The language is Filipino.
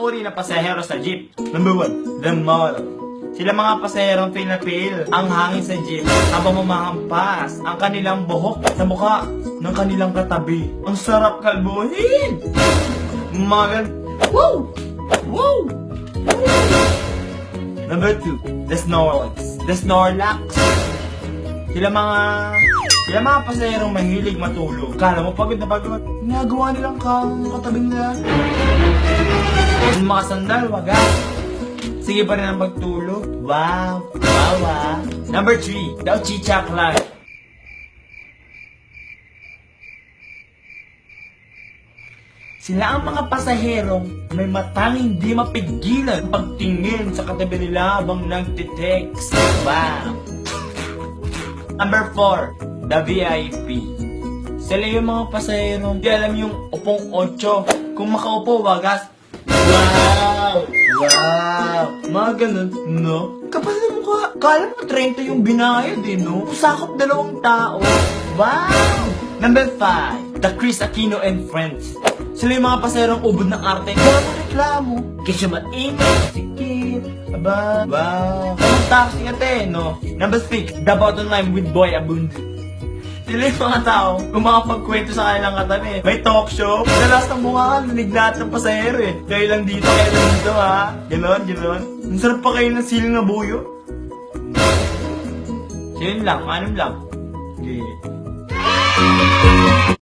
uri ng pasahero sa jeep. Number one, the model. Sila mga pasaherong feel na feel ang hangin sa jeep habang mamahampas ang kanilang buhok sa mukha ng kanilang katabi. Ang sarap kalbuhin! Mga gan- Woo! Woo! Number two, the Snorlax. The Snorlax. Sila mga... Sila mga pasaherong mahilig matulog. Kala mo pagod na pagod. Ginagawa nilang kang katabing nila. Yung mga sandal, wagas. Sige pa rin ang pagtulog. Wow! Wow, ah. Number three, the Chicha Clan. Sila ang mga pasaherong may matang hindi mapigilan pagtingin sa katabi nila habang nagtitext. Wow! Number 4, the VIP. Sila yung mga pasaherong di alam yung upong 8. Kung makaupo, wagas. Wow! Wow! Mga ganun, no? Kapal na mukha. Kala mo 30 yung binayad eh, no? Sakop dalawang tao. Wow! Number 5, the Chris Aquino and Friends. Sila yung mga paserong ubod ng arte. Wala mo reklamo. Kasi maingay, sikit. Aba, wow. Ang taxi ate, no? Number 6, the bottom line with Boy Abund. Sila yung mga tao, kung makapagkwento sa kanilang katabi. May talk show, dalas ng mukha, nanig lahat ng pasahero eh. Kayo lang dito, kayo lang dito ha. Ganon, ganon. Ang sarap pa kayo ng siling na buyo. So yun lang, anim lang. Okay.